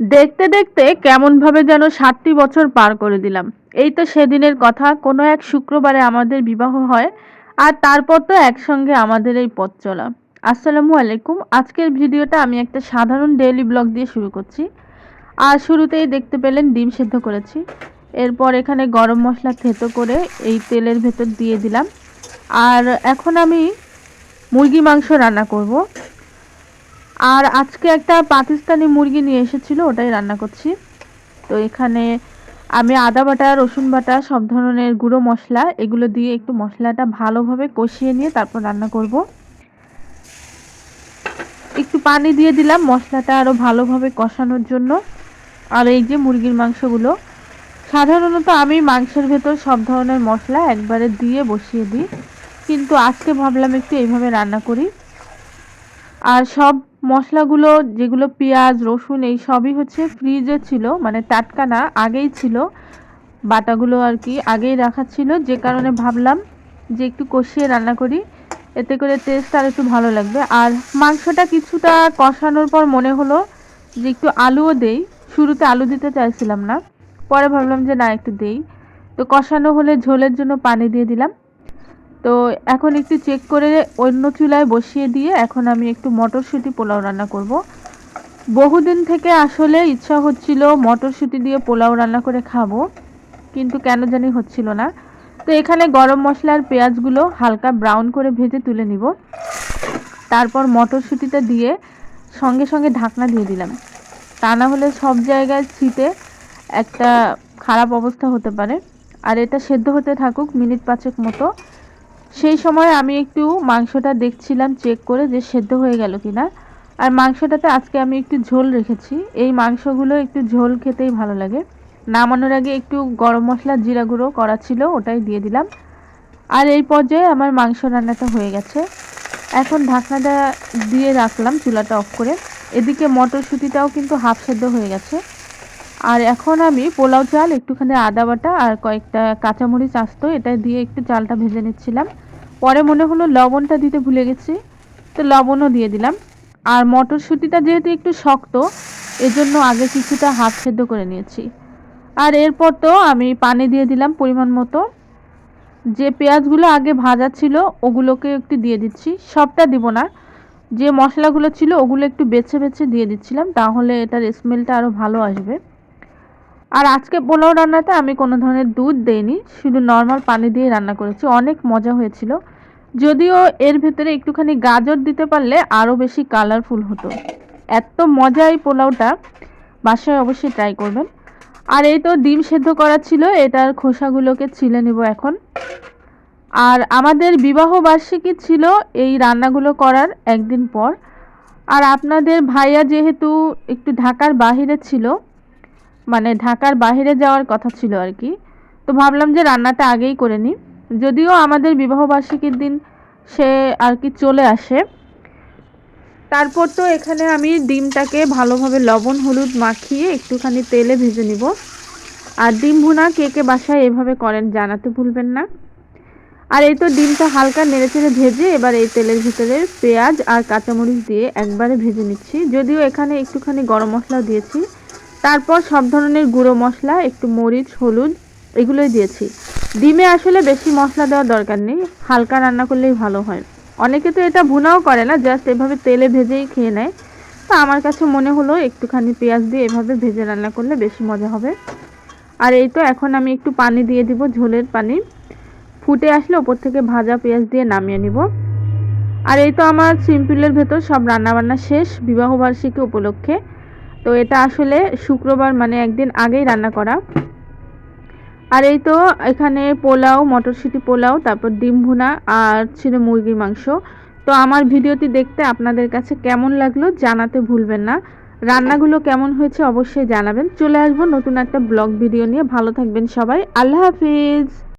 দেখতে দেখতে কেমনভাবে যেন সাতটি বছর পার করে দিলাম। এই তো সেদিনের কথা, কোনো এক শুক্রবারে আমাদের বিবাহ হয়, আর তারপর তো একসঙ্গে আমাদের এই পথ চলা। আসসালামু আলাইকুম। আজকের ভিডিওটা আমি একটা সাধারণ ডেইলি ব্লগ দিয়ে শুরু করছি। আর শুরুতেই দেখতে পেলেন ডিম সেদ্ধ করেছি। এরপর এখানে গরম মশলা থেতো করে এই তেলের ভেতর দিয়ে দিলাম। আর এখন আমি মুরগি মাংস রান্না করব। আর আজকে একটা পাকিস্তানি মুরগি নিয়ে এসেছিল, ওটাই রান্না করছি। তো এখানে আমি আদা বাটা, রসুন বাটা, সব ধরনের গুঁড়ো মশলা, এগুলো দিয়ে একটু মশলাটা ভালোভাবে কষিয়ে নিয়ে তারপর রান্না করব। একটু পানি দিয়ে দিলাম মশলাটা আরও ভালোভাবে কষানোর জন্য। আর এই যে মুরগির মাংসগুলো, সাধারণত আমি মাংসের ভেতর সব ধরনের মশলা একবারে দিয়ে বসিয়ে দিই। কিন্তু আজকে ভাবলাম একটু এইভাবে রান্না করি। আর সব মশলাগুলো, যেগুলো পেঁয়াজ, রসুন, এই সবই হচ্ছে ফ্রিজে ছিল মানে টাটকা না, আগেই ছিল। বাটাগুলো আর কি আগেই রাখা ছিল, যে কারণে ভাবলাম যে একটু কষিয়ে রান্না করি। এতে করে টেস্ট আর একটু ভালো লাগবে। আর মাংসটা কিছুটা কষানোর পর মনে হলো যে একটু আলুও দেই। শুরুতে আলু দিতে চাইছিলাম না, পরে ভাবলাম যে না, একটু দেই। তো কষানো হলে ঝোলের জন্য পানি দিয়ে দিলাম। তো এখন একটু চেক করে অন্য চুলায় বসিয়ে দিয়ে এখন আমি একটু মটরশুঁটি পোলাও রান্না করব। বহুদিন থেকে আসলে ইচ্ছা হচ্ছিল মটরশুঁটি দিয়ে পোলাও রান্না করে খাব, কিন্তু কেন জানি হচ্ছিল না। তো এখানে গরম মশলার পেঁয়াজগুলো হালকা ব্রাউন করে ভেজে তুলে নিব। তারপর মটরশুঁটিটা দিয়ে সঙ্গে সঙ্গে ঢাকনা দিয়ে দিলাম। তা না হলে সব জায়গায় ছিটে একটা খারাপ অবস্থা হতে পারে। আর এটা সেদ্ধ হতে থাকুক মিনিট পাঁচেক মতো। সেই সময় আমি একটু মাংসটা দেখছিলাম চেক করে যে সেদ্ধ হয়ে গেল কিনা। আর মাংসটাতে আজকে আমি একটু ঝোল রেখেছি। এই মাংসগুলো একটু ঝোল খেতেই ভালো লাগে। নামানোর আগে একটু গরম মশলা, জিরা গুঁড়ো করা ছিল, ওটাই দিয়ে দিলাম। আর এই পর্যায়ে আমার মাংস রান্নাটা হয়ে গেছে। এখন ঢাকনাটা দিয়ে রাখলাম, চুলাটা অফ করে। এদিকে মটরশুঁটিটাও কিন্তু হাফ সেদ্ধ হয়ে গেছে। আর এখন আমি পোলাও চাল, একটুখানি আদা বাটা আর কয়েকটা কাঁচামরিচ আস্ত, এটা দিয়ে একটু চালটা ভেজে নিচ্ছিলাম। পরে মনে হলো লবণটা দিতে ভুলে গেছি। তো লবণও দিয়ে দিলাম। আর মটরশুঁটিটা যেহেতু একটু শক্ত, এজন্য আগে কিছুটা হাফ সেদ্ধ করে নিয়েছি। আর এরপর তো আমি পানি দিয়ে দিলাম পরিমাণ মতো। যে পেঁয়াজগুলো আগে ভাজা ছিল, ওগুলোকে একটু দিয়ে দিচ্ছি। সবটা দিব না। যে মশলাগুলো ছিল, ওগুলো একটু বেছে বেছে দিয়ে দিচ্ছিলাম, তাহলে এটার স্মেলটা আরও ভালো আসবে। আর আজকে পোলাও রান্নাতে আমি কোনো ধরনের দুধ দেইনি, শুধু নর্মাল পানি দিয়ে রান্না করেছি। অনেক মজা হয়েছিল। যদিও এর ভেতরে একটুখানি গাজর দিতে পারলে আরও বেশি কালারফুল হতো। এত মজা এই পোলাওটা বাসায় অবশ্যই ট্রাই করবেন। আর এই তো ডিম সেদ্ধ করা ছিল, এটার খোসাগুলোকে ছিলে নিব এখন। আর আমাদের বিবাহ বার্ষিকী ছিল, এই রান্নাগুলো করার একদিন পর। আর আপনাদের ভাইয়া যেহেতু একটু ঢাকার বাহিরে ছিল মানে ঢাকার বাহিরে যাওয়ার কথা ছিল আর কি, তো ভাবলাম যে রান্নাটা আগেই করে নিই। যদিও আমাদের বিবাহবার্ষিকীর দিন সে আর কি চলে আসে। তারপর তো এখানে আমি ডিমটাকে ভালোভাবে লবণ, হলুদ মাখিয়ে একটুখানি তেলে ভেজে নিব। আর ডিম ভুনা কে কে বাসায় এভাবে করেন জানাতে ভুলবেন না। আর এই তো ডিমটা হালকা নেড়ে চেড়ে ভেজে এবার এই তেলের ভিতরে পেঁয়াজ আর কাঁচামরিচ দিয়ে একবারে ভেজে নিচ্ছি। যদিও এখানে একটুখানি গরম মশলাও দিয়েছি। তারপর সব ধরনের গুঁড়ো মশলা, একটু মরিচ, হলুদ, এগুলোই দিয়েছি। ডিমে আসলে বেশি মশলা দেওয়ার দরকার নেই, হালকা রান্না করলেই ভালো হয়। অনেকে তো এটা ভুনাও করে না জাস্ট এভাবে তেলে ভেজেই খেয়ে নেয়। তো আমার কাছে মনে হলো একটুখানি পেঁয়াজ দিয়ে এভাবে ভেজে রান্না করলে বেশি মজা হবে। আর এই তো এখন আমি একটু পানি দিয়ে দিব, ঝোলের পানি। ফুটে আসলে ওপর থেকে ভাজা পেঁয়াজ দিয়ে নামিয়ে নিব। আর এই তো আমার সিম্পলের ভেতর সব রান্নাবান্না শেষ বিবাহবার্ষিকী উপলক্ষে। তো এটা আসলে শুক্রবার মানে একদিন আগেই রান্না করা। আর এই তো এখানে পোলাও, মটরশুঁটি পোলাও, তারপর ডিম ভুনা আর ছিল মুরগির মাংস। তো আমার ভিডিওটি দেখতে আপনাদের কাছে কেমন লাগল জানাতে ভুলবেন না। রান্নাগুলো কেমন হয়েছে অবশ্যই জানাবেন। চলে আসব নতুন একটা ব্লগ ভিডিও নিয়ে। ভালো থাকবেন সবাই। আল্লাহ হাফিজ।